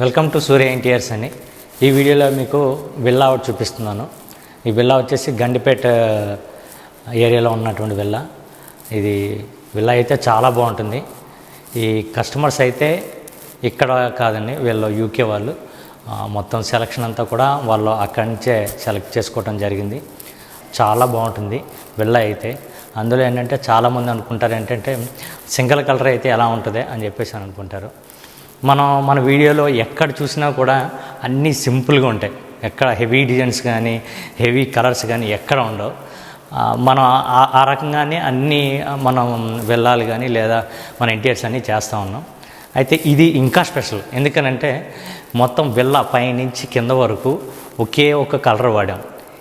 Welcome to Surya NTR's అని. ఈ వీడియోలో మీకు విల్లా ఒకటి చూపిస్తున్నాను. ఈ విల్లా వచ్చేసి గండిపేట ఏరియాలో ఉన్నటువంటి విల్లా. ఇది విల్లా అయితే చాలా బాగుంటుంది. ఈ కస్టమర్స్ అయితే ఇక్కడ కాదండి వీళ్ళు యూకే వాళ్ళు. మొత్తం సెలక్షన్ అంతా కూడా వాళ్ళు అక్కడి నుంచే సెలెక్ట్ చేసుకోవడం జరిగింది. చాలా బాగుంటుంది విల్లా అయితే. అందులో ఏంటంటే చాలామంది అనుకుంటారు ఏంటంటే సింగిల్ కలర్ అయితే ఎలా ఉంటుంది అని చెప్పేసి అని అనుకుంటారు. మనం మన వీడియోలో ఎక్కడ చూసినా కూడా అన్నీ సింపుల్గా ఉంటాయి. ఎక్కడ హెవీ డిజైన్స్ కానీ హెవీ కలర్స్ కానీ ఎక్కడ ఉండవు. మనం ఆ- రకంగానే అన్నీ మనం వెళ్ళాలి కానీ లేదా మన ఇంటీరియర్స్ అన్నీ చేస్తూ ఉన్నాం. అయితే ఇది ఇంకా స్పెషల్. ఎందుకనంటే మొత్తం వెళ్ళ పైనుంచి కింద వరకు ఒకే ఒక కలర్ వాడాం.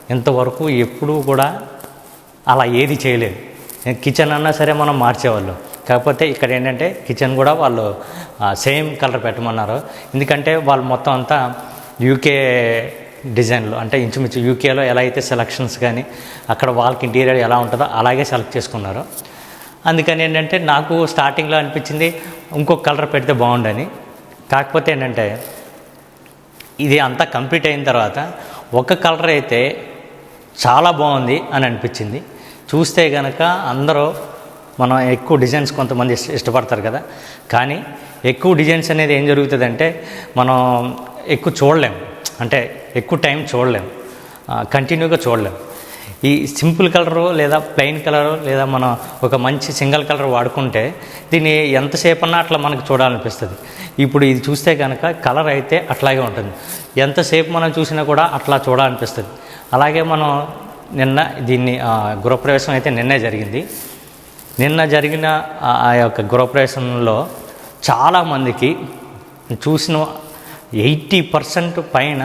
ఇంతవరకు ఎప్పుడూ కూడా అలా ఏది చేయలేదు. కిచెన్ అన్నా సరే మనం మార్చేవాళ్ళం. కాకపోతే ఇక్కడ ఏంటంటే కిచెన్ కూడా వాళ్ళు సేమ్ కలర్ పెట్టమన్నారు. ఎందుకంటే వాళ్ళు మొత్తం అంతా యూకే డిజైన్లో అంటే ఇంచుమించు యూకేలో ఎలా అయితే సెలక్షన్స్ కానీ అక్కడ వాళ్ళకి ఇంటీరియర్ ఎలా ఉంటుందో అలాగే సెలెక్ట్ చేసుకున్నారు. అందుకని ఏంటంటే నాకు స్టార్టింగ్లో అనిపించింది ఇంకొక కలర్ పెడితే బాగుండని. కాకపోతే ఏంటంటే ఇది అంతా కంప్లీట్ అయిన తర్వాత ఒక కలర్ అయితే చాలా బాగుంది అని అనిపించింది. చూస్తే కనుక అందరూ మనం ఎక్కువ డిజైన్స్ కొంతమంది ఇష్టపడతారు కదా. కానీ ఎక్కువ డిజైన్స్ అనేది ఏం జరుగుతుందంటే మనం ఎక్కువ చూడలేం. అంటే ఎక్కువ టైం చూడలేం. కంటిన్యూగా చూడలేం. ఈ సింపుల్ కలరు లేదా ప్లెయిన్ కలరు లేదా మనం ఒక మంచి సింగిల్ కలర్ వాడుకుంటే దీన్ని ఎంతసేపు అన్నా అట్లా మనకు చూడాలనిపిస్తుంది. ఇప్పుడు ఇది చూస్తే కనుక కలర్ అయితే అట్లాగే ఉంటుంది. ఎంతసేపు మనం చూసినా కూడా అట్లా చూడాలనిపిస్తుంది. అలాగే మనం నిన్న దీన్ని గృహప్రవేశం అయితే నిన్నే జరిగింది. నిన్న జరిగిన ఆ యొక్క గృహప్రవేశంలో చాలామందికి చూసిన ఎయిటీ పర్సెంట్ పైన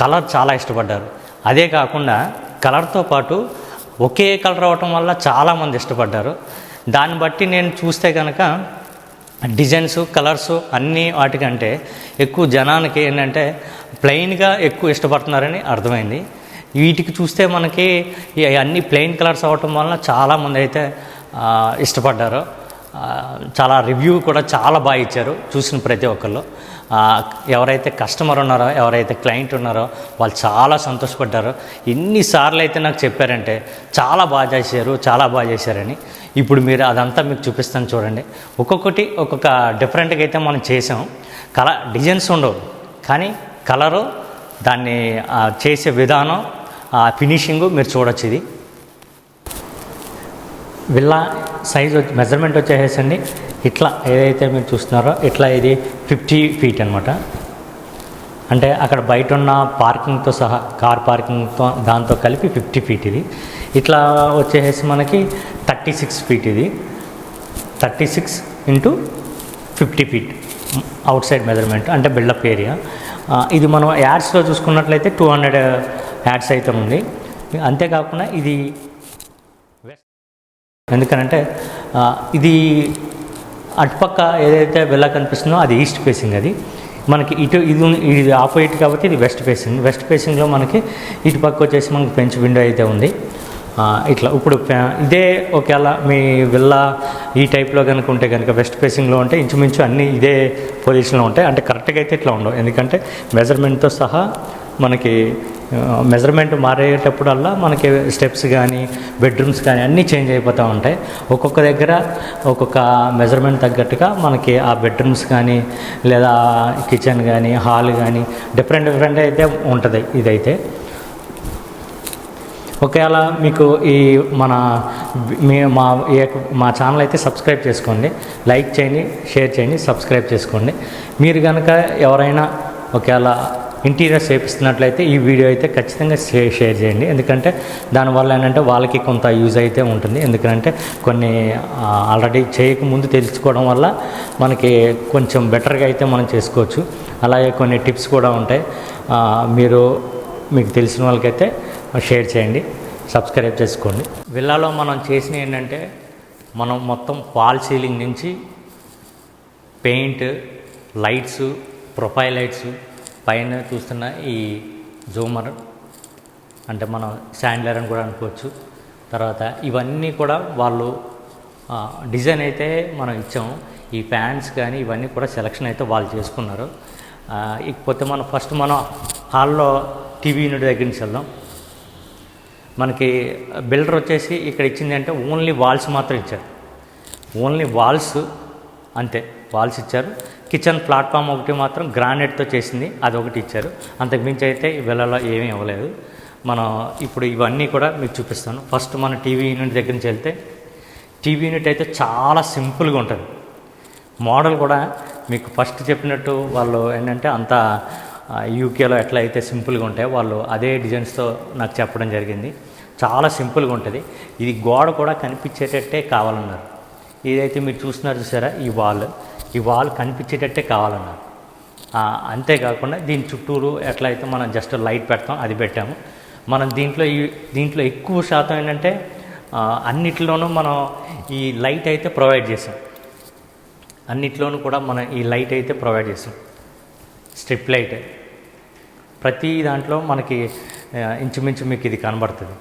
కలర్ చాలా ఇష్టపడ్డారు. అదే కాకుండా కలర్తో పాటు ఒకే కలర్ అవటం వల్ల చాలామంది ఇష్టపడ్డారు. దాన్ని బట్టి నేను చూస్తే కనుక డిజైన్స్ కలర్స్ అన్నీ వాటికంటే ఎక్కువ జనానికి ఏంటంటే ప్లెయిన్గా ఎక్కువ ఇష్టపడుతున్నారని అర్థమైంది. వీటికి చూస్తే మనకి అన్ని ప్లెయిన్ కలర్స్ అవ్వటం వలన చాలామంది అయితే ఇష్టపడ్డారు. చాలా రివ్యూ కూడా చాలా బాగా ఇచ్చారు చూసిన ప్రతి ఒక్కళ్ళు. ఎవరైతే కస్టమర్ ఉన్నారో ఎవరైతే క్లయింట్ ఉన్నారో వాళ్ళు చాలా సంతోషపడ్డారు. ఎన్నిసార్లు అయితే నాకు చెప్పారంటే చాలా బాగా చేశారు చాలా బాగా చేశారని. ఇప్పుడు మీరు అదంతా మీకు చూపిస్తాను చూడండి. ఒక్కొక్కటి ఒక్కొక్క డిఫరెంట్గా అయితే మనం చేసాం. కల డిజైన్స్ ఉండవు. కానీ కలరు దాన్ని చేసే విధానం ఫినిషింగు మీరు చూడొచ్చు ఇది. విల్లా సైజ్ వచ్చి మెజర్మెంట్ వచ్చేసేసండి. ఇట్లా ఏదైతే మీరు చూస్తున్నారో ఇట్లా ఇది ఫిఫ్టీ ఫీట్ అనమాట అంటే అక్కడ బయట ఉన్న పార్కింగ్తో సహా కార్ పార్కింగ్తో దాంతో కలిపి ఫిఫ్టీ ఫీట్ ఇది. ఇట్లా వచ్చేసేసి మనకి థర్టీ సిక్స్ ఫీట్ ఇది. Thirty six into fifty feet outside measurement అంటే బిల్డప్ ఏరియా. ఇది మనం యాడ్స్లో చూసుకున్నట్లయితే టూ హండ్రెడ్ యాడ్స్ అయితే ఉంది. అంతేకాకుండా ఇది ఎందుకనంటే ఇది అటుపక్క ఏదైతే వెళ్ళ కనిపిస్తుందో అది ఈస్ట్ ఫేసింగ్ అది. మనకి ఇటు ఇది ఇది ఆపోజిట్ కాబట్టి ఇది వెస్ట్ ఫేసింగ్. వెస్ట్ ఫేసింగ్లో మనకి ఇటు పక్క వచ్చేసి మనకి పెంచ్ విండో అయితే ఉంది. ఇట్లా ఇప్పుడు ఇదే ఒకవేళ మీ విల్లా ఈ టైప్లో కనుక ఉంటే కనుక వెస్ట్ ఫేసింగ్లో ఉంటే ఇంచుమించు అన్నీ ఇదే పొజిషన్లో ఉంటాయి. అంటే కరెక్ట్గా అయితే ఇట్లా ఉండవు. ఎందుకంటే మెజర్మెంట్తో సహా మనకి మెజర్మెంట్ మారేటప్పుడల్లా మనకి స్టెప్స్ కానీ బెడ్రూమ్స్ కానీ అన్నీ చేంజ్ అయిపోతూ ఉంటాయి. ఒక్కొక్క దగ్గర ఒక్కొక్క మెజర్మెంట్ తగ్గట్టుగా మనకి ఆ బెడ్రూమ్స్ కానీ లేదా కిచెన్ కానీ హాల్ కానీ డిఫరెంట్ డిఫరెంట్ అయితే ఉంటుంది ఇదైతే. ఒకవేళ మీకు ఈ మన మీ మా ఈ మా ఛానల్ అయితే సబ్స్క్రైబ్ చేసుకోండి లైక్ చేయండి షేర్ చేయండి సబ్స్క్రైబ్ చేసుకోండి. మీరు కనుక ఎవరైనా ఒకవేళ ఇంటీరియర్స్ చేపిస్తున్నట్లయితే ఈ వీడియో అయితే ఖచ్చితంగా షేర్ షేర్ చేయండి. ఎందుకంటే దానివల్ల ఏంటంటే వాళ్ళకి కొంత యూజ్ అయితే ఉంటుంది. ఎందుకంటే కొన్ని ఆల్రెడీ చేయకముందు తెలుసుకోవడం వల్ల మనకి కొంచెం బెటర్గా అయితే మనం చేసుకోవచ్చు. అలాగే కొన్ని టిప్స్ కూడా ఉంటాయి. మీరు మీకు తెలిసిన వాళ్ళకైతే షేర్ చేయండి. సబ్స్క్రైబ్ చేసుకోండి. విల్లాలో మనం చేసిన ఏంటంటే మనం మొత్తం ఫాల్ సీలింగ్ నుంచి పెయింట్ లైట్స్ ప్రొఫైలైట్స్ పైన చూస్తున్న ఈ జూమర్ అంటే మనం శాండ్లర్ అని కూడా అనుకోవచ్చు. తర్వాత ఇవన్నీ కూడా వాళ్ళు డిజైన్ అయితే మనం ఇచ్చాము. ఈ ఫ్యాన్స్ కానీ ఇవన్నీ కూడా సెలక్షన్ అయితే వాళ్ళు చేసుకున్నారు. ఇకపోతే మనం ఫస్ట్ మనం హాల్లో టీవీ యూనిట్ దగ్గర నుంచి వెళ్దాం. మనకి బిల్డర్ వచ్చేసి ఇక్కడ ఇచ్చింది అంటే ఓన్లీ వాల్స్ మాత్రం ఇచ్చారు. ఓన్లీ వాల్స్ అంతే వాల్స్ ఇచ్చారు. కిచెన్ ప్లాట్ఫామ్ ఒకటి మాత్రం గ్రానైట్తో చేసింది అది ఒకటి ఇచ్చారు అంతకుమించి అయితే వీళ్ళలో ఏమీ ఇవ్వలేదు. మనం ఇప్పుడు ఇవన్నీ కూడా మీకు చూపిస్తాను. ఫస్ట్ మన టీవీ యూనిట్ దగ్గర నుంచి వెళ్తే టీవీ యూనిట్ అయితే చాలా సింపుల్గా ఉంటుంది. మోడల్ కూడా మీకు ఫస్ట్ చెప్పినట్టు వాళ్ళు ఏంటంటే అంత యూకేలో ఎట్లా అయితే సింపుల్గా ఉంటాయో వాళ్ళు అదే డిజైన్స్తో నాకు చెప్పడం జరిగింది. చాలా సింపుల్గా ఉంటుంది. ఇది గోడ కూడా కనిపించేటట్టే కావాలన్నారు. ఇదైతే మీరు చూస్తున్నారు చూసారా? ఈ వాల్. ఈ వాల్ కనిపించేటట్టే కావాలన్నారు. అంతేకాకుండా దీని చుట్టూరు ఎట్లా అయితే మనం జస్ట్ లైట్ పెడతాం అది పెట్టాము. మనం దీంట్లో ఈ దీంట్లో ఎక్కువ శాతం ఏంటంటే అన్నిట్లోనూ మనం ఈ లైట్ అయితే ప్రొవైడ్ చేసాం. అన్నిట్లోనూ కూడా మనం ఈ లైట్ అయితే ప్రొవైడ్ చేసాం. స్ట్రిప్ లైట్ ప్రతి దాంట్లో మనకి ఇంచుమించు మీకు ఇది కనబడుతుంది.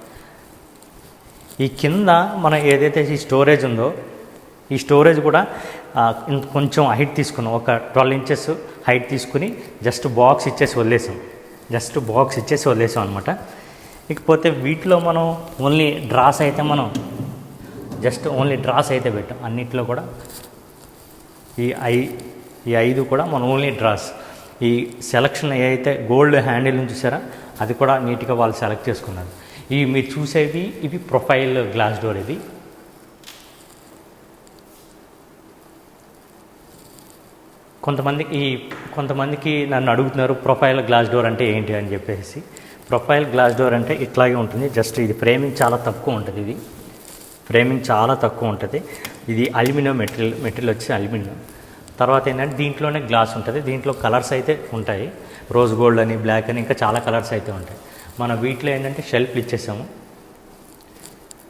ఈ కింద మనం ఏదైతే ఈ స్టోరేజ్ ఉందో ఈ స్టోరేజ్ కూడా కొంచెం హైట్ తీసుకున్నాం. ఒక ట్వెల్వ్ ఇంచెస్ హైట్ తీసుకుని జస్ట్ బాక్స్ ఇచ్చేసి వదిలేసాం. జస్ట్ బాక్స్ ఇచ్చేసి వదిలేసాం అనమాట ఇకపోతే వీటిలో మనం ఓన్లీ డ్రాస్ అయితే మనం జస్ట్ ఓన్లీ డ్రాస్ అయితే పెట్టాం. అన్నిట్లో కూడా ఈ ఐ ఈ ఐదు కూడా మనం ఓన్లీ డ్రాస్. ఈ సెలక్షన్ ఏదైతే గోల్డ్ హ్యాండిల్ చూసారా? అది కూడా నీట్గా వాళ్ళు సెలెక్ట్ చేసుకున్నారు. ఇవి మీరు చూసేవి ఇవి ప్రొఫైల్ గ్లాస్ డోర్ ఇది. కొంతమందికి ఈ కొంతమందికి నన్ను అడుగుతున్నారు ప్రొఫైల్ గ్లాస్ డోర్ అంటే ఏంటి? అని చెప్పేసి. ప్రొఫైల్ గ్లాస్ డోర్ అంటే ఇట్లాగే ఉంటుంది. జస్ట్ ఇది ఫ్రేమింగ్ చాలా తక్కువ ఉంటుంది ఇది. ఫ్రేమింగ్ చాలా తక్కువ ఉంటుంది. ఇది అల్యూమినియం మెటీరియల్ మెటీరియల్ వచ్చి అల్యూమినియం. తర్వాత ఏంటంటే దీంట్లోనే గ్లాస్ ఉంటుంది. దీంట్లో కలర్స్ అయితే ఉంటాయి. రోజ్ గోల్డ్ అని బ్లాక్ అని ఇంకా చాలా కలర్స్ అయితే ఉంటాయి. మన వీటిలో ఏంటంటే షెల్ఫ్లు ఇచ్చేసాము.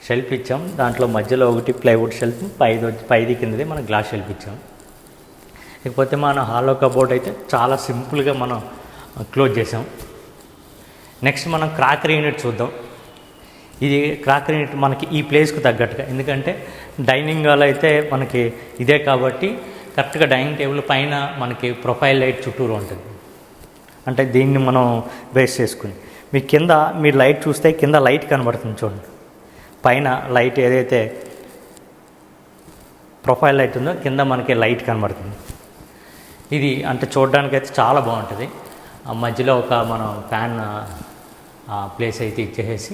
షెల్ఫ్ ఇచ్చాం దాంట్లో మధ్యలో ఒకటి ప్లైవుడ్ షెల్ఫ్ పైది పైది కిందది మనం గ్లాస్ షెల్ఫ్ ఇచ్చాం ఇకపోతే మన హాలో కబోర్డ్ అయితే చాలా సింపుల్గా మనం క్లోజ్ చేసాం. నెక్స్ట్ మనం క్రాకరీ యూనిట్ చూద్దాం. ఇది క్రాకరీ యూనిట్ మనకి ఈ ప్లేస్కి తగ్గట్టుగా ఎందుకంటే డైనింగ్ హాల్ అయితే మనకి ఇదే కాబట్టి కరెక్ట్గా డైనింగ్ టేబుల్ పైన మనకి ప్రొఫైల్ లైట్ చుట్టూరు ఉంటుంది. అంటే దీన్ని మనం బేస్ చేసుకుని. మీ కింద మీరు లైట్ చూస్తే కింద లైట్ కనబడుతుంది చూడండి. పైన లైట్ ఏదైతే ప్రొఫైల్ లైట్ ఉందో కింద మనకి లైట్ కనబడుతుంది. ఇది అంటే చూడడానికి అయితే చాలా బాగుంటుంది. ఆ మధ్యలో ఒక మనం ఫ్యాన్ ప్లేస్ అయితే ఇచ్చేసేసి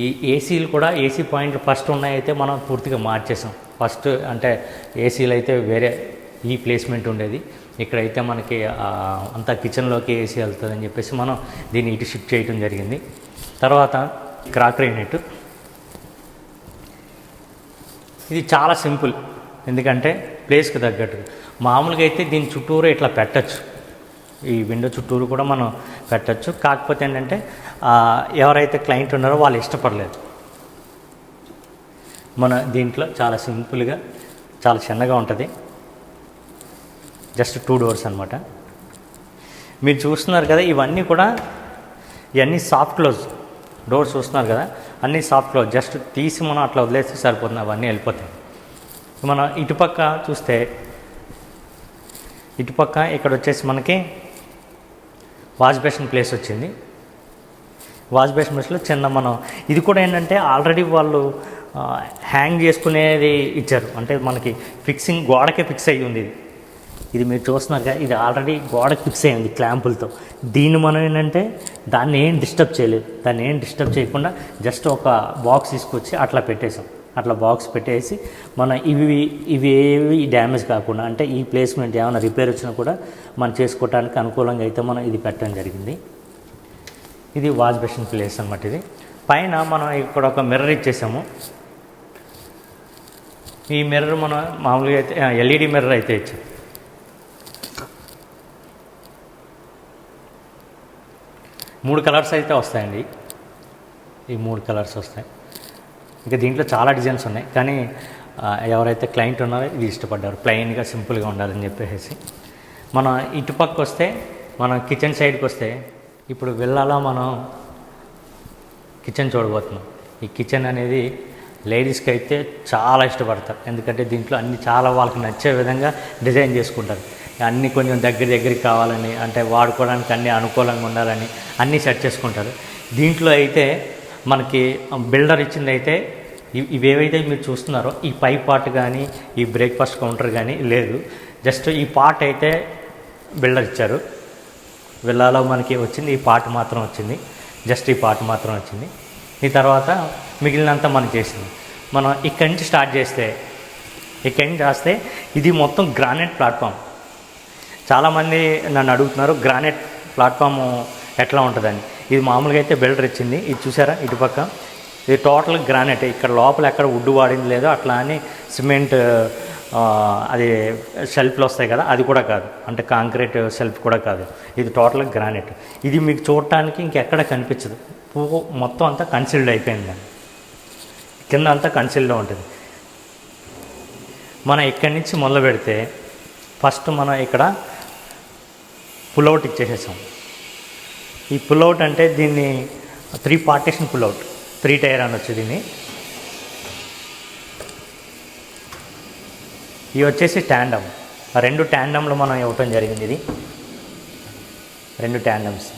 ఈ ఏసీలు కూడా ఏసీ పాయింట్ ఫస్ట్ ఉన్నాయైతే మనం పూర్తిగా మార్చేసాం. ఫస్ట్ అంటే ఏసీలు అయితే వేరే ఈ ప్లేస్మెంట్ ఉండేది. ఇక్కడైతే మనకి అంతా కిచెన్లోకి ఏసీ వెళ్తుందని చెప్పేసి మనం దీన్ని ఇటు షిఫ్ట్ చేయడం జరిగింది. తర్వాత క్రాకరీ యూనిట్ ఇది చాలా సింపుల్. ఎందుకంటే ప్లేస్కి తగ్గట్టు మామూలుగా అయితే దీని చుట్టూరు ఇట్లా పెట్టచ్చు. ఈ విండో చుట్టూరు కూడా మనం పెట్టచ్చు. కాకపోతే ఏంటంటే ఎవరైతే క్లయింట్ ఉన్నారో వాళ్ళు ఇష్టపడలేదు. మన దీంట్లో చాలా సింపుల్గా చాలా చిన్నగా ఉంటుంది. జస్ట్ టూ డోర్స్ అనమాట మీరు చూస్తున్నారు కదా ఇవన్నీ కూడా ఇవన్నీ సాఫ్ట్ క్లోజ్ డోర్స్ చూస్తున్నారు కదా అన్నీ సాఫ్ట్ క్లోజ్. జస్ట్ తీసి మనం అట్లా వదిలేస్తే సరిపోతుంది అవన్నీ వెళ్ళిపోతాయి. మనం ఇటుపక్క చూస్తే ఇటుపక్క ఇక్కడ వచ్చేసి మనకి వాష్ బేసిన్ ప్లేస్ వచ్చింది. వాష్ బేసిన్ ప్లేస్లో చిన్న మనం ఇది కూడా ఏంటంటే ఆల్రెడీ వాళ్ళు హ్యాంగ్ చేసుకునేది ఇచ్చారు. అంటే మనకి ఫిక్సింగ్ గోడకే ఫిక్స్ అయ్యి ఉంది ఇది. ఇది మీరు చూస్తున్నారుగా కదా ఇది ఆల్రెడీ గోడకి ఫిక్స్ అయ్యింది క్లాంపులతో. దీన్ని మనం ఏంటంటే దాన్ని ఏం డిస్టర్బ్ చేయలేదు. దాన్ని ఏం డిస్టర్బ్ చేయకుండా జస్ట్ ఒక బాక్స్ తీసుకొచ్చి అట్లా పెట్టేశాం. అట్లా బాక్స్ పెట్టేసి మన ఇవి ఇవి ఏవి డ్యామేజ్ కాకుండా అంటే ఈ ప్లేస్మెంట్ ఏమైనా రిపేర్ వచ్చినా కూడా మనం చేసుకోవడానికి అనుకూలంగా అయితే మనం ఇది పెట్టడం జరిగింది. ఇది వాష్ బేసిన్ ప్లేస్ అనమాట ఇది. పైన మనం ఇక్కడ ఒక మిర్రర్ ఇచ్చేసాము. ఈ మిర్రర్ మనం మామూలుగా అయితే ఎల్ఈడి మిర్రర్ అయితే ఇచ్చాం. మూడు కలర్స్ అయితే వస్తాయండి. ఈ మూడు కలర్స్ వస్తాయి. ఇంకా దీంట్లో చాలా డిజైన్స్ ఉన్నాయి. కానీ ఎవరైతే క్లయింట్ ఉన్నారో ఇది ఇష్టపడ్డారు. ప్లెయిన్గా సింపుల్గా ఉండాలని చెప్పేసి. మనం ఇటుపక్క వస్తే మనం కిచెన్ సైడ్కి వస్తే ఇప్పుడు వెళ్ళాలా మనం? కిచెన్ చూడబోతున్నాం. ఈ కిచెన్ అనేది లేడీస్కి అయితే చాలా ఇష్టపడతారు. ఎందుకంటే దీంట్లో అన్ని చాలా వాళ్ళకి నచ్చే విధంగా డిజైన్ చేసుకుంటారు. అన్నీ కొంచెం దగ్గర దగ్గరికి కావాలని అంటే వాడుకోవడానికి అన్నీ అనుకూలంగా ఉండాలని అన్నీ సెట్ చేసుకుంటారు. దీంట్లో అయితే మనకి బిల్డర్ ఇచ్చింది అయితే ఇవి ఇవేవైతే మీరు చూస్తున్నారో ఈ పై పార్ట్ కానీ ఈ బ్రేక్ఫాస్ట్ కౌంటర్ కానీ లేదు. జస్ట్ ఈ పార్ట్ అయితే బిల్డర్ ఇచ్చారు. విల్లాలో మనకి వచ్చింది ఈ పార్ట్ మాత్రం వచ్చింది. జస్ట్ ఈ పార్ట్ మాత్రం వచ్చింది. ఈ తర్వాత మిగిలినంతా మనం చేసింది. మనం ఇక్కడి నుంచి స్టార్ట్ చేస్తే ఇక్కడి నుంచి రాస్తే ఇది మొత్తం గ్రానైట్ ప్లాట్ఫామ్. చాలామంది నన్ను అడుగుతున్నారు గ్రానైట్ ప్లాట్ఫామ్ ఎట్లా ఉంటుందని? ఇది మామూలుగా అయితే బిల్డర్ ఇచ్చింది. ఇది చూసారా? ఇటుపక్క ఇది టోటల్ గ్రానైట్. ఇక్కడ లోపల ఎక్కడ వుడ్ వాడింది లేదో అట్లా అని సిమెంట్ అది షెల్ఫ్లు వస్తాయి కదా అది కూడా కాదు. అంటే కాంక్రీట్ షెల్ఫ్ కూడా కాదు. ఇది టోటల్ గ్రానైట్. ఇది మీకు చూడటానికి ఇంకెక్కడ కనిపించదు. పువ్వు మొత్తం అంతా కన్సిల్డ్ అయిపోయింది కింద అంతా కన్సిల్డ్ ఉంటుంది. మనం ఇక్కడి నుంచి మొదలు పెడితే ఫస్ట్ మనం ఇక్కడ పుల్అవుట్ ఇచ్చేసేసాం. ఈ పుల్అవుట్ అంటే దీన్ని three partition pull out three tier అనొచ్చు దీన్ని. ఇవి వచ్చేసి ట్యాండమ్ ఆ రెండు ట్యాండమ్లు మనం ఇవ్వటం జరిగింది ఇది. రెండు ట్యాండమ్స్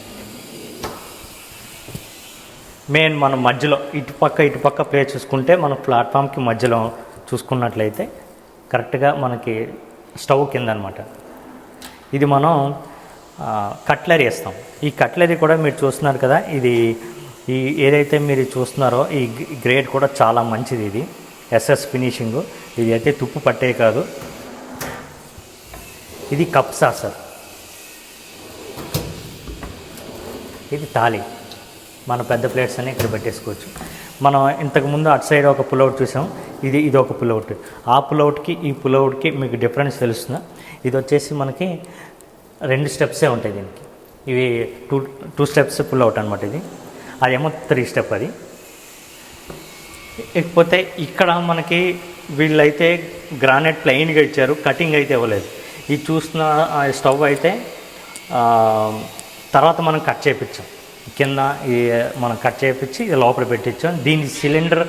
మెయిన్ మనం మధ్యలో ఇటుపక్క ఇటుపక్క ప్లే చూసుకుంటే మనం ప్లాట్ఫామ్కి మధ్యలో చూసుకున్నట్లయితే కరెక్ట్గా మనకి స్టవ్ కింద అనమాట ఇది మనం కట్లరీ వేస్తాం. ఈ కట్లరీ కూడా మీరు చూస్తున్నారు కదా ఇది ఈ ఏదైతే మీరు చూస్తున్నారో ఈ గ్రేడ్ కూడా చాలా మంచిది ఇది. S S finishing. ఇది అయితే తుప్పు పట్టే కాదు. ఇది కప్సా సార్ ఇది తాలి మన పెద్ద ప్లేట్స్ అన్నీ ఇక్కడ పెట్టేసుకోవచ్చు. మనం ఇంతకుముందు అటు సైడ్ ఒక పులౌట్ చూసాం. ఇది ఇది ఒక పులౌట్. ఆ పులౌట్కి ఈ పులౌట్కి మీకు డిఫరెన్స్ తెలుస్తుందా? ఇది వచ్చేసి మనకి రెండు స్టెప్సే ఉంటాయి దీనికి. ఇవి టూ టూ స్టెప్స్ పుల్అవుట్ అనమాట ఇది. అదేమో త్రీ స్టెప్ అది. ఇకపోతే ఇక్కడ మనకి వీళ్ళైతే గ్రానైట్ ప్లెయిన్గా ఇచ్చారు కటింగ్ అయితే ఇవ్వలేదు. ఇది చూస్తున్న ఆ స్టవ్ అయితే తర్వాత మనం కట్ చేయించాం కింద ఈ మనం కట్ చేయించి ఇది లోపల పెట్టించాం. దీని సిలిండర్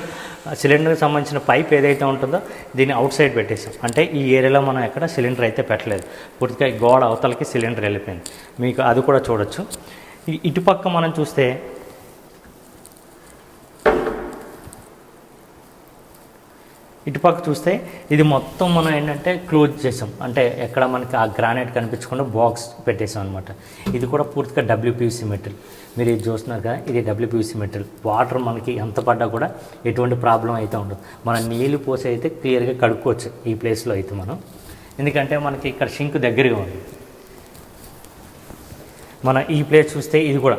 సిలిండర్కి సంబంధించిన పైప్ ఏదైతే ఉంటుందో దీన్ని అవుట్ సైడ్ పెట్టేసాం అంటే ఈ ఏరియాలో మనం ఎక్కడ సిలిండర్ అయితే పెట్టలేదు. పూర్తిగా గోడ అవతలకి సిలిండర్ వెళ్ళిపోయింది. మీకు అది కూడా చూడొచ్చు. ఇటుపక్క మనం చూస్తే ఇటుపక్క చూస్తే ఇది మొత్తం మనం ఏంటంటే క్లోజ్ చేసాం. అంటే ఎక్కడ మనకి ఆ గ్రానైట్ కనిపించకుండా బాక్స్ పెట్టేసాం అనమాట ఇది కూడా పూర్తిగా డబ్ల్యూపీసీ మెటీరియల్ మీరు ఇది చూస్తున్నారు కదా ఇది డబ్ల్యూపీసీ మెటీరియల్ వాటర్ మనకి ఎంత పడ్డా కూడా ఎటువంటి ప్రాబ్లం అయితే ఉండదు. మనం నీళ్ళు పోసి అయితే క్లియర్గా కడుక్కోవచ్చు ఈ ప్లేస్లో అయితే మనం. ఎందుకంటే మనకి ఇక్కడ షింక్ దగ్గరగా ఉంది. మన ఈ ప్లేస్ చూస్తే ఇది కూడా.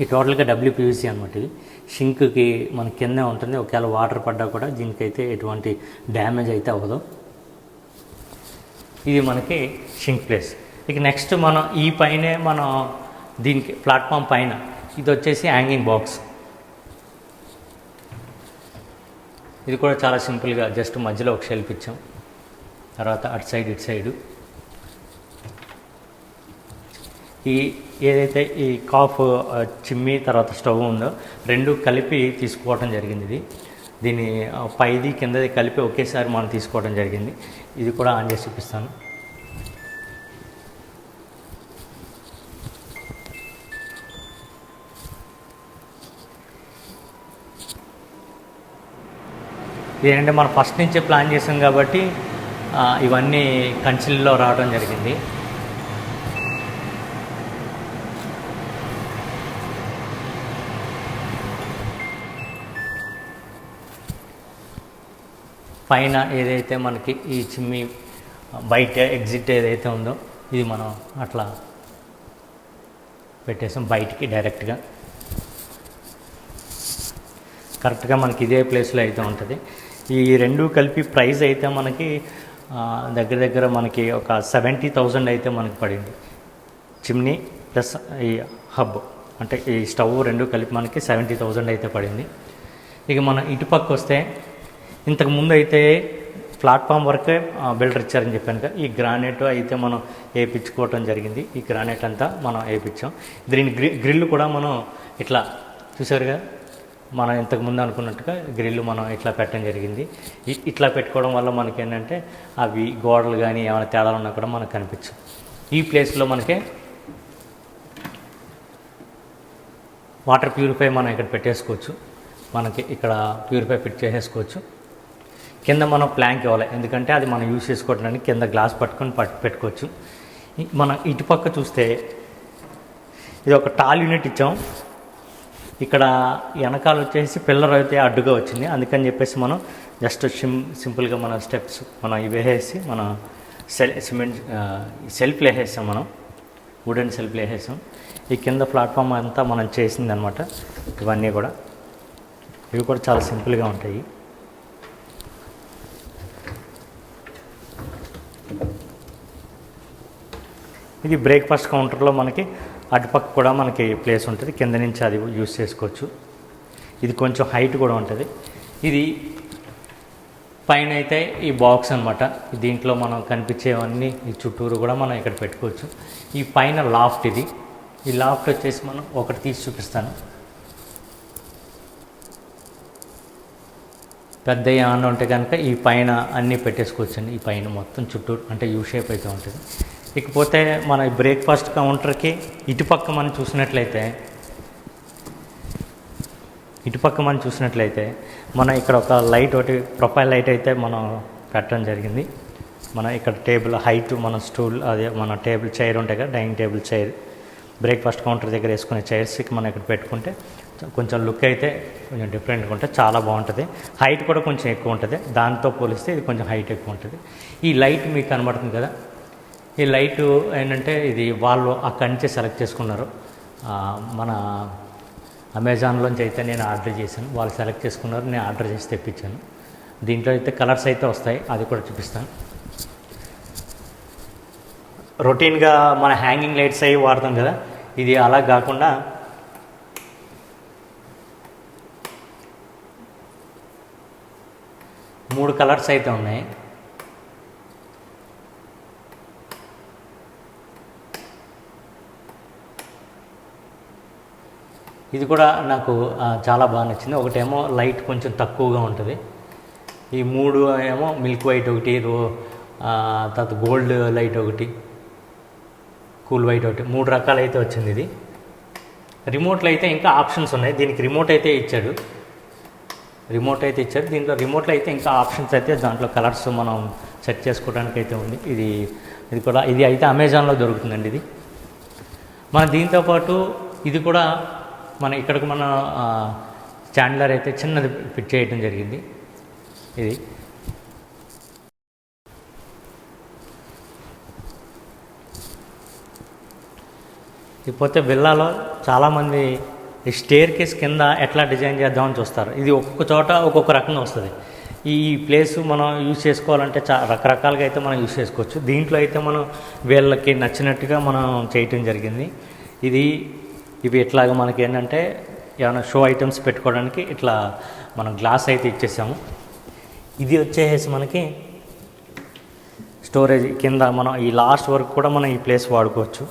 ఈ టోటల్గా డబ్ల్యూపీవీసీ అనమాట ఇది. షింక్కి మన కింద ఉంటుంది. ఒకవేళ వాటర్ పడ్డా కూడా దీనికైతే ఎటువంటి డ్యామేజ్ అయితే అవ్వదు. ఇది మనకి షింక్ ప్లేస్. ఇక నెక్స్ట్ మనం ఈ పైనే మనం దీనికి ప్లాట్ఫామ్ పైన ఇది వచ్చేసి హ్యాంగింగ్ బాక్స్. ఇది కూడా చాలా సింపుల్గా జస్ట్ మధ్యలో ఒక షెల్ఫ్ ఇచ్చాం. తర్వాత అటు సైడ్ ఇటు సైడు. ఈ ఏదైతే ఈ కాఫ్ చిమ్మి తర్వాత స్టవ్ ఉందో రెండు కలిపి తీసుకోవడం జరిగింది ఇది. దీని పైది కిందది కలిపి ఒకేసారి మనం తీసుకోవడం జరిగింది. ఇది కూడా ఆన్ చేసి చూపిస్తాను. ఏంటంటే మనం ఫస్ట్ నుంచే ప్లాన్ చేసాం కాబట్టి ఇవన్నీ కంచిల్లో రావడం జరిగింది. పైన ఏదైతే మనకి ఈ చిమ్మి బయట ఎగ్జిట్ ఏదైతే ఉందో ఇది మనం అట్లా పెట్టేసాం బయటికి డైరెక్ట్గా కరెక్ట్గా మనకి ఇదే ప్లేస్లో అయితే ఉంటుంది. ఈ రెండు కలిపి ప్రైస్ అయితే మనకి దగ్గర దగ్గర మనకి ఒక సెవెంటీ థౌజండ్ అయితే మనకి పడింది. చిమ్నీ ప్లస్ ఈ హబ్ అంటే ఈ స్టవ్ రెండు కలిపి మనకి సెవెంటీ థౌజండ్ అయితే పడింది. ఇక మనం ఇటుపక్క వస్తే ఇంతకు ముందు అయితే ప్లాట్ఫామ్ వరకే బిల్డర్ ఇచ్చారని చెప్పాను కదా. ఈ గ్రానైట్ అయితే మనం వేయించుకోవటం జరిగింది. ఈ గ్రానైట్ అంతా మనం వేయించాం. దీని గ్రి గ్రిల్ కూడా మనం ఇట్లా చూసారుగా మనం ఇంతకుముందు అనుకున్నట్టుగా గ్రిల్ మనం ఇట్లా పెట్టడం జరిగింది. ఇట్లా పెట్టుకోవడం వల్ల మనకి ఏంటంటే అవి గోడలు కానీ ఏమైనా తేడాలు ఉన్నా కూడా మనకు కనిపించు ఈ ప్లేస్లో మనకి వాటర్ ప్యూరిఫై మనం ఇక్కడ పెట్టేసుకోవచ్చు. మనకి ఇక్కడ ప్యూరిఫై ఫిట్ చేసేసుకోవచ్చు. కింద మనం ప్లాంక్ ఇవ్వాలి. ఎందుకంటే అది మనం యూజ్ చేసుకోవడానికి కింద గ్లాస్ పట్టుకొని పట్టు పెట్టుకోవచ్చు. మనం ఇటుపక్క చూస్తే ఇది ఒక టాల్ యూనిట్ ఇచ్చాం. ఇక్కడ వెనకాల వచ్చేసి పిల్లర్ అయితే అడ్డుగా వచ్చింది. అందుకని చెప్పేసి మనం జస్ట్ సిం సింపుల్గా మన స్టెప్స్ మనం ఇవి వేసేసి మన సెల్ సిమెంట్ సెల్ఫ్ వేసేసాం మనం. వుడెన్ సెల్ఫ్ వేసేసాం. ఈ కింద ప్లాట్ఫామ్ అంతా మనం చేసింది అనమాట ఇవన్నీ కూడా. ఇవి కూడా చాలా సింపుల్గా ఉంటాయి. ఇది బ్రేక్ఫాస్ట్ కౌంటర్లో మనకి అటుపక్క కూడా మనకి ప్లేస్ ఉంటుంది. కింద నుంచి అది యూస్ చేసుకోవచ్చు. ఇది కొంచెం హైట్ కూడా ఉంటుంది. ఇది పైన అయితే ఈ బాక్స్ అనమాట దీంట్లో మనం కనిపించేవన్నీ ఈ చుట్టూరు కూడా మనం ఇక్కడ పెట్టుకోవచ్చు. ఈ పైన లాఫ్ట్ ఇది. ఈ లాఫ్ట్ వచ్చేసి మనం ఒకటి తీసి చూపిస్తాను. పెద్ద ఏమన్నా ఉంటే కనుక ఈ పైన అన్నీ పెట్టేసుకోవచ్చండి. ఈ పైన మొత్తం చుట్టూ అంటే యూ షేప్ అయితే ఉంటుంది. ఇకపోతే మన బ్రేక్ఫాస్ట్ కౌంటర్కి ఇటుపక్క మనం చూసినట్లయితే ఇటుపక్క మనం చూసినట్లయితే మనం ఇక్కడ ఒక లైట్ ఒకటి ప్రొఫైల్ లైట్ అయితే మనం పెట్టడం జరిగింది. మన ఇక్కడ టేబుల్ హైట్ మన స్టూల్ అదే మన టేబుల్ చైర్ ఉంటాయి కదా dining table chair breakfast counter దగ్గర వేసుకునే చైర్స్కి మనం ఇక్కడ పెట్టుకుంటే కొంచెం లుక్ అయితే కొంచెం డిఫరెంట్గా ఉంటుంది చాలా బాగుంటుంది. హైట్ కూడా కొంచెం ఎక్కువ ఉంటుంది. దాంతో పోలిస్తే ఇది కొంచెం హైట్ ఎక్కువ ఉంటుంది. ఈ లైట్ మీకు కనబడుతుంది కదా ఈ లైట్ ఏంటంటే ఇది వాళ్ళు అక్కడి నుంచే సెలెక్ట్ చేసుకున్నారు. మన అమెజాన్లోంచి అయితే నేను ఆర్డర్ చేశాను. వాళ్ళు సెలెక్ట్ చేసుకున్నారు. నేను ఆర్డర్ చేసి తెప్పించాను. దీంట్లో అయితే కలర్స్ అయితే వస్తాయి. అది కూడా చూపిస్తాను. రొటీన్గా మన హ్యాంగింగ్ లైట్స్ అవి వాడతాం కదా. ఇది అలా కాకుండా మూడు కలర్స్ అయితే ఉన్నాయి. ఇది కూడా నాకు చాలా బాగా నచ్చింది. ఒకటేమో లైట్ కొంచెం తక్కువగా ఉంటుంది. ఈ మూడు ఏమో మిల్క్ వైట్ ఒకటి రో తర్వాత గోల్డ్ లైట్ ఒకటి కూల్ వైట్ ఒకటి మూడు రకాలు అయితే వచ్చింది ఇది. రిమోట్లో అయితే ఇంకా ఆప్షన్స్ ఉన్నాయి. దీనికి రిమోట్ అయితే ఇచ్చాడు. రిమోట్ అయితే ఇచ్చాడు. దీంట్లో రిమోట్లో అయితే ఇంకా ఆప్షన్స్ అయితే దాంట్లో కలర్స్ మనం సెట్ చేసుకోవడానికి అయితే ఉంది. ఇది ఇది కూడా ఇది అయితే అమెజాన్లో దొరుకుతుందండి ఇది. మన దీంతో పాటు ఇది కూడా మన ఇక్కడికి మన స్టాండ్లర్ అయితే చిన్నది ఫిట్ చేయడం జరిగింది. ఇది. ఇకపోతే బిల్లాలో చాలామంది ఈ స్టేర్ కేస్ కింద ఎట్లా డిజైన్ చేద్దామని చూస్తారు. ఇది ఒక్కొక్క చోట ఒక్కొక్క రకంగా వస్తుంది. ఈ ప్లేస్ మనం యూజ్ చేసుకోవాలంటే చా రకరకాలుగా అయితే మనం యూజ్ చేసుకోవచ్చు. దీంట్లో అయితే మనం వీళ్ళకి నచ్చినట్టుగా మనం చేయటం జరిగింది. ఇది ఇవి ఇట్లాగ మనకి ఏంటంటే ఏమైనా షో ఐటమ్స్ పెట్టుకోవడానికి ఇట్లా మనం గ్లాస్ అయితే ఇచ్చేసాము. ఇది వచ్చేసి మనకి స్టోరేజ్ కింద మనం ఈ లాస్ట్ వరకు కూడా మనం ఈ ప్లేస్ వాడుకోవచ్చు.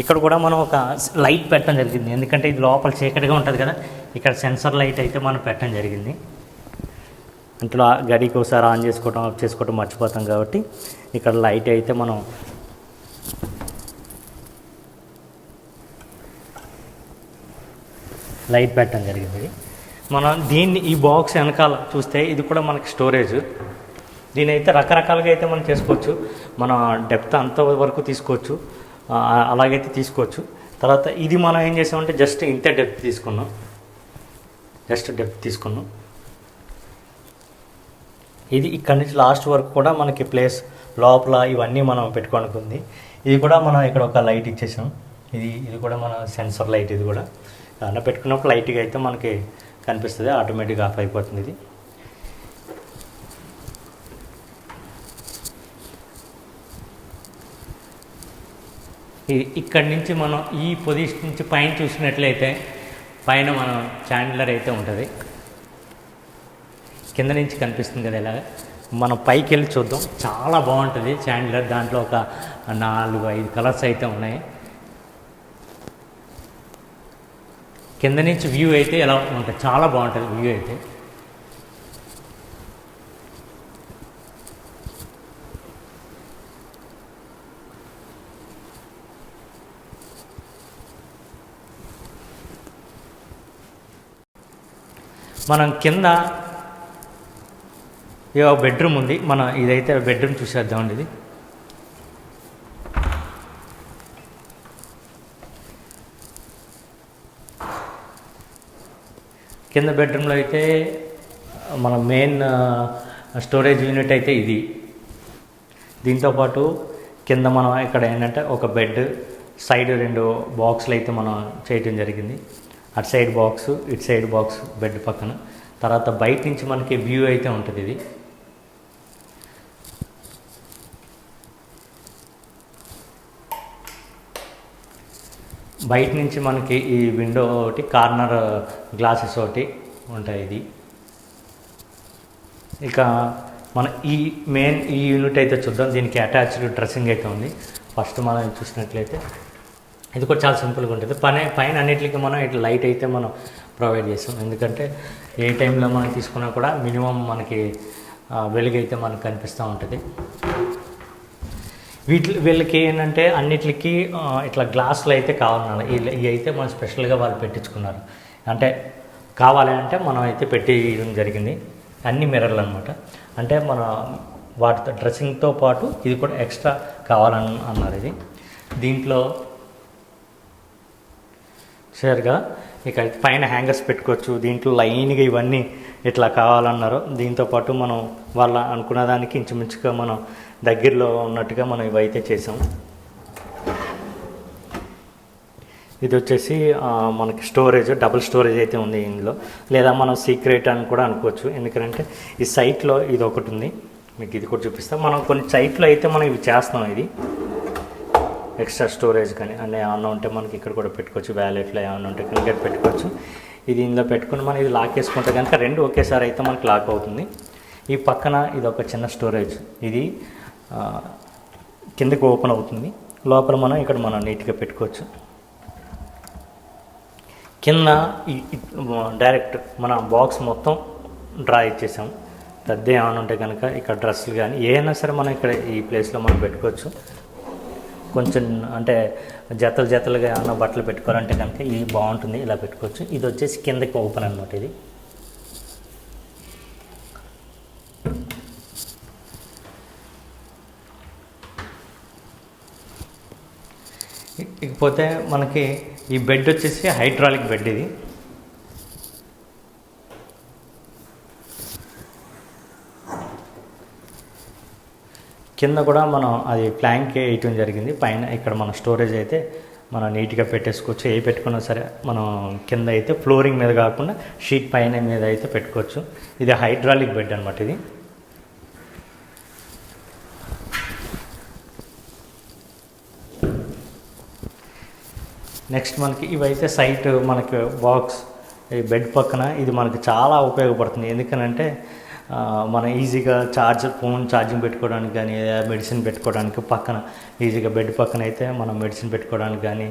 ఇక్కడ కూడా మనం ఒక లైట్ పెట్టడం జరిగింది. ఎందుకంటే ఇది లోపల చీకటిగా ఉంటుంది కదా ఇక్కడ సెన్సర్ లైట్ అయితే మనం పెట్టడం జరిగింది. ఇంట్లో గడికి ఒకసారి ఆన్ చేసుకోవటం ఆఫ్ చేసుకోవటం మర్చిపోతాం కాబట్టి ఇక్కడ లైట్ అయితే మనం లైట్ పెట్టడం జరిగింది. మనం దీన్ని ఈ బాక్స్ వెనకాల చూస్తే ఇది కూడా మనకి స్టోరేజ్ దీని అయితే రకరకాలుగా అయితే మనం చేసుకోవచ్చు. మన డెప్త్ అంత వరకు తీసుకోవచ్చు. అలాగైతే తీసుకోవచ్చు. తర్వాత ఇది మనం ఏం చేసామంటే జస్ట్ ఇంతే డెప్త్ తీసుకున్నాం. జస్ట్ డెప్త్ తీసుకున్నాం. ఇది ఇక్కడి నుంచి లాస్ట్ వరకు కూడా మనకి ప్లేస్ లోపల ఇవన్నీ మనం పెట్టుకోనుకుంది. ఇది కూడా మనం ఇక్కడ ఒక లైట్ ఇచ్చేసాం. ఇది ఇది కూడా మన సెన్సర్ లైట్ ఇది కూడా. అలా పెట్టుకున్నప్పుడు లైట్గా అయితే మనకి కనిపిస్తుంది ఆటోమేటిక్గా ఆఫ్ అయిపోతుంది ఇది. ఇక్కడి నుంచి మనం ఈ పొజిషన్ నుంచి పైన చూసినట్లయితే పైన మనం చాండ్లర్ అయితే ఉంటుంది. కింద నుంచి కనిపిస్తుంది కదా ఇలాగ. మనం పైకి వెళ్ళి చూద్దాం. చాలా బాగుంటుంది చాండ్లర్. దాంట్లో ఒక నాలుగు ఐదు కలర్స్ అయితే ఉన్నాయి. కింద నుంచి వ్యూ అయితే ఎలా ఉంటుంది? చాలా బాగుంటుంది వ్యూ అయితే. మనం కింద ఇక బెడ్రూమ్ ఉంది. మన ఇదైతే బెడ్రూమ్ చూసేద్దామండి ఇది. కింద బెడ్రూమ్లో అయితే మన మెయిన్ స్టోరేజ్ యూనిట్ అయితే ఇది. దీంతోపాటు కింద మనం ఇక్కడ ఏంటంటే ఒక బెడ్ సైడ్ రెండు బాక్స్లు అయితే మనం చేయటం జరిగింది. అటు సైడ్ బాక్స్ ఇటు సైడ్ బాక్స్ బెడ్ పక్కన. తర్వాత బయట నుంచి మనకి వ్యూ అయితే ఉంటుంది ఇది. బయట నుంచి మనకి ఈ విండో ఒకటి కార్నర్ గ్లాసెస్ ఒకటి ఉంటాయి ఇది. ఇక మన ఈ మెయిన్ ఈ యూనిట్ అయితే చూద్దాం. దీనికి అటాచ్డ్ డ్రెస్సింగ్ అయితే ఉంది. ఫస్ట్ మనం చూసినట్లయితే ఇది కూడా చాలా సింపుల్గా ఉంటుంది. పైన పైన అన్నిటికీ మనం ఇట్లా లైట్ అయితే మనం ప్రొవైడ్ చేస్తాం. ఎందుకంటే ఏ టైంలో మనం తీసుకున్నా కూడా మినిమం మనకి వెలుగైతే మనకు కనిపిస్తూ ఉంటుంది. వీటి వీళ్ళకి ఏంటంటే అన్నిటికి ఇట్లా గ్లాసులు అయితే కావాలన్నారు. ఇవి ఇవి అయితే మనం స్పెషల్గా వాళ్ళు పెట్టించుకున్నారు. అంటే కావాలి అంటే మనం అయితే పెట్టేయడం జరిగింది. అన్ని మిర్రర్లు అనమాట అంటే మన వాటితో డ్రెస్సింగ్తో పాటు ఇది కూడా ఎక్స్ట్రా కావాలని అన్నారు ఇది. దీంట్లో షేర్గా ఇక పైన హ్యాంగర్స్ పెట్టుకోవచ్చు. దీంట్లో లైన్గా ఇవన్నీ ఇట్లా కావాలన్నారు. దీంతో పాటు మనం వాళ్ళ అనుకున్న దానికి ఇంచుమించుగా మనం దగ్గరలో ఉన్నట్టుగా మనం ఇవైతే చేసాం. ఇది వచ్చేసి మనకి స్టోరేజ్ డబుల్ స్టోరేజ్ అయితే ఉంది ఇందులో. లేదా మనం సీక్రెట్ అని కూడా అనుకోవచ్చు. ఎందుకంటే ఈ సైట్లో ఇది ఒకటి ఉంది. మీకు ఇది కూడా చూపిస్తాం. మనం కొన్ని సైట్లో అయితే మనం ఇవి చేస్తున్నాం ఇది. ఎక్స్ట్రా స్టోరేజ్ కానీ అన్నీ ఏమన్నా ఉంటే మనకి ఇక్కడ కూడా పెట్టుకోవచ్చు. వ్యాలెట్లో ఏమన్నా ఉంటే కనుక పెట్టుకోవచ్చు. ఇది ఇందులో పెట్టుకుని మనం ఇది లాక్ వేసుకుంటే కనుక రెండు ఒకేసారి అయితే మనకి లాక్ అవుతుంది. ఈ పక్కన ఇది ఒక చిన్న స్టోరేజ్. ఇది కిందకి ఓపెన్ అవుతుంది. లోపల మనం ఇక్కడ మనం నీట్గా పెట్టుకోవచ్చు. కింద డైరెక్ట్ మన బాక్స్ మొత్తం డ్రా ఇచ్చేసాం పెద్ద ఏమైనా ఉంటే కనుక ఇక్కడ డ్రెస్సులు కానీ ఏమైనా సరే మనం ఇక్కడ ఈ ప్లేస్లో మనం పెట్టుకోవచ్చు. కొంచెం అంటే జతలు జతలుగా ఏమైనా బట్టలు పెట్టుకోవాలంటే కనుక ఇది బాగుంటుంది ఇలా పెట్టుకోవచ్చు. ఇది వచ్చేసి కిందకి ఓపెన్ అనమాట ఇది. ఇకపోతే మనకి ఈ బెడ్ వచ్చేసి హైడ్రాలిక్ బెడ్ ఇది. కింద కూడా మనం అది ప్లాంక్ వేయటం జరిగింది పైన ఇక్కడ మన స్టోరేజ్ అయితే మనం నీట్గా పెట్టేసుకోవచ్చు. ఏ పెట్టుకున్నా సరే మనం కింద అయితే ఫ్లోరింగ్ మీద కాకుండా షీట్ పైన మీద అయితే పెట్టుకోవచ్చు. ఇది హైడ్రాలిక్ బెడ్ అనమాట ఇది. నెక్స్ట్ మనకి ఇవైతే సైట్ మనకి బాక్స్ ఈ బెడ్ పక్కన ఇది మనకి చాలా ఉపయోగపడుతుంది. ఎందుకనంటే మన మనం ఈజీగా చార్జర్ ఫోన్ ఛార్జింగ్ పెట్టుకోవడానికి కానీ మెడిసిన్ పెట్టుకోవడానికి పక్కన ఈజీగా బెడ్ పక్కన అయితే మనం మెడిసిన్ పెట్టుకోవడానికి కానీ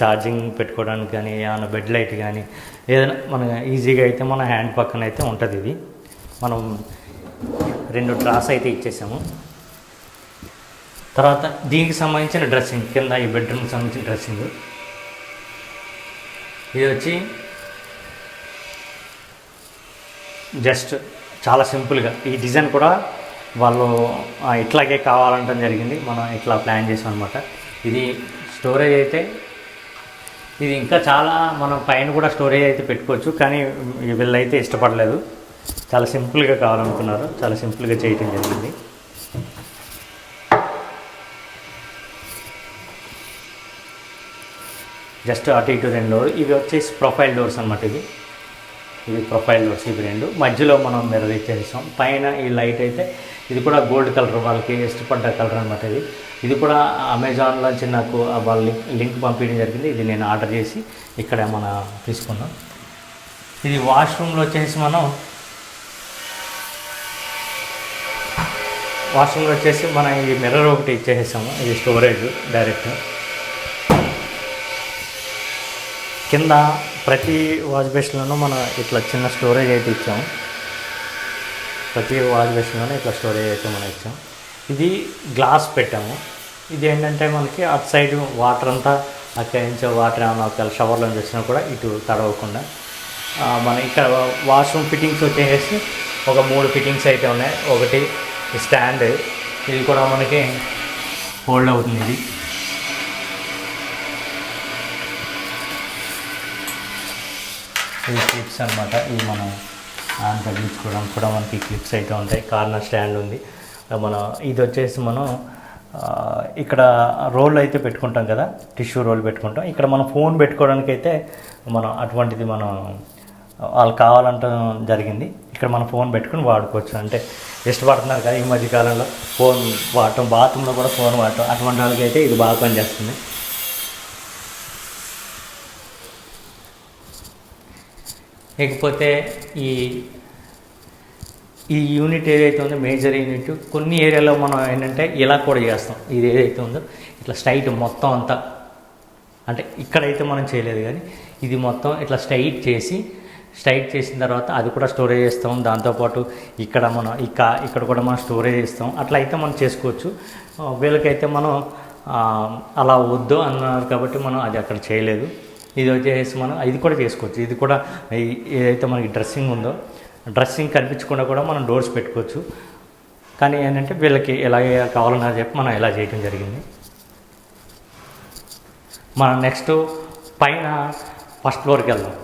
ఛార్జింగ్ పెట్టుకోవడానికి కానీ ఏమైనా బెడ్ లైట్ కానీ ఏదైనా మన ఈజీగా అయితే మన హ్యాండ్ పక్కన అయితే ఉంటుంది ఇది. మనం రెండు డ్రాస్ అయితే ఇచ్చేసాము. తర్వాత దీనికి సంబంధించిన డ్రెస్సింగ్ కింద ఈ బెడ్రూమ్కి సంబంధించిన డ్రెస్సింగ్ ఇది వచ్చి జస్ట్ చాలా సింపుల్గా ఈ డిజైన్ కూడా వాళ్ళు ఇట్లాగే కావాలంటం జరిగింది. మనం ఇట్లా ప్లాన్ చేసాం అనమాట ఇది స్టోరేజ్ అయితే ఇది ఇంకా చాలా మనం పైన కూడా స్టోరేజ్ అయితే పెట్టుకోవచ్చు కానీ వీళ్ళైతే ఇష్టపడలేదు. చాలా సింపుల్గా కావాలనుకున్నారు. చాలా సింపుల్గా చేయటం జరిగింది. జస్ట్ అటు ఇటు రెండు డోర్. ఇవి వచ్చేసి ప్రొఫైల్ డోర్స్ అనమాట ఇవి. ఇవి ప్రొఫైల్ డోర్స్ ఇవి రెండు. మధ్యలో మనం మిర్రర్ ఇచ్చేసాం పైన ఈ లైట్ అయితే ఇది కూడా గోల్డ్ కలర్ వాళ్ళకి ఇష్టపడ్డ కలర్ అనమాట ఇది. ఇది కూడా అమెజాన్లోంచి నాకు వాళ్ళ లింక్ లింక్ పంపించడం జరిగింది. ఇది నేను ఆర్డర్ చేసి ఇక్కడ మన తీసుకున్నాం. ఇది వాష్రూమ్లో వచ్చేసి మనం వాష్రూమ్లో వచ్చేసి మనం ఈ మిర్రర్ ఒకటి ఇచ్చేసాము ఇది స్టోరేజ్ డైరెక్ట్. కింద ప్రతి వాష్ బేసిన్లోనూ మనం ఇట్లా చిన్న స్టోరేజ్ అయితే ఇచ్చాం. ప్రతి వాష్ బేసిన్లోనే ఇట్లా స్టోరేజ్ అయితే మనం ఇచ్చాం. ఇది గ్లాస్ పెట్టాము. ఇది ఏంటంటే మనకి అటు సైడ్ వాటర్ అంతా అక్కడి నుంచి వాటర్ ఏమైనా ఒకవేళ షవర్లో వచ్చినా కూడా ఇటు తడవకుండా మన ఇక్కడ వాష్రూమ్ ఫిట్టింగ్స్ వచ్చేసి ఒక మూడు ఫిట్టింగ్స్ అయితే ఉన్నాయి. ఒకటి స్టాండ్ ఇది కూడా మనకి హోల్డ్ అవుతుంది ఇది. ఈ క్లిప్స్ అనమాట ఇవి మనం ఆన్ తగ్గించుకోవడం కూడా మనకి క్లిప్స్ అయితే ఉంటాయి. కార్నర్ స్టాండ్ ఉంది. మనం ఇది వచ్చేసి మనం ఇక్కడ రోల్ అయితే పెట్టుకుంటాం కదా. టిష్యూ రోల్ పెట్టుకుంటాం. ఇక్కడ మనం ఫోన్ పెట్టుకోవడానికి అయితే మనం అటువంటిది మనం వాళ్ళు కావాలంటం జరిగింది. ఇక్కడ మనం ఫోన్ పెట్టుకుని వాడుకోవచ్చు. అంటే ఇష్టపడుతున్నారు కదా ఈ మధ్యకాలంలో ఫోన్ వాడటం బాత్రూంలో కూడా ఫోన్ వాడటం. అటువంటి వాళ్ళకి అయితే ఇది బాగా పనిచేస్తుంది. లేకపోతే ఈ ఈ యూనిట్ ఏదైతే ఉందో మేజర్ యూనిట్ కొన్ని ఏరియాలో మనం ఏంటంటే ఇలా కూడా చేస్తాం. ఇది ఏదైతే ఉందో ఇట్లా స్ట్రైట్ మొత్తం అంతా. అంటే ఇక్కడైతే మనం చేయలేదు కానీ ఇది మొత్తం ఇట్లా స్ట్రైట్ చేసి స్ట్రైట్ చేసిన తర్వాత అది కూడా స్టోరేజ్ చేస్తాం. దాంతోపాటు ఇక్కడ మనం ఇక ఇక్కడ కూడా మనం స్టోరేజ్ చేస్తాం. అట్లా అయితే మనం చేసుకోవచ్చు. వీళ్ళకైతే మనం అలా వద్దు అన్నారు కాబట్టి మనం అది అక్కడ చేయలేదు. ఇది వచ్చేసి మనం ఇది కూడా చేసుకోవచ్చు. ఇది కూడా ఏదైతే మనకి డ్రెస్సింగ్ ఉందో డ్రెస్సింగ్ కనిపించకుండా కూడా మనం డోర్స్ పెట్టుకోవచ్చు. కానీ ఏంటంటే వీళ్ళకి ఎలా కావాలన్నా చెప్పి మనం ఇలా చేయటం జరిగింది. మనం నెక్స్ట్ పైన ఫస్ట్ ఫ్లోర్కి వెళ్దాం.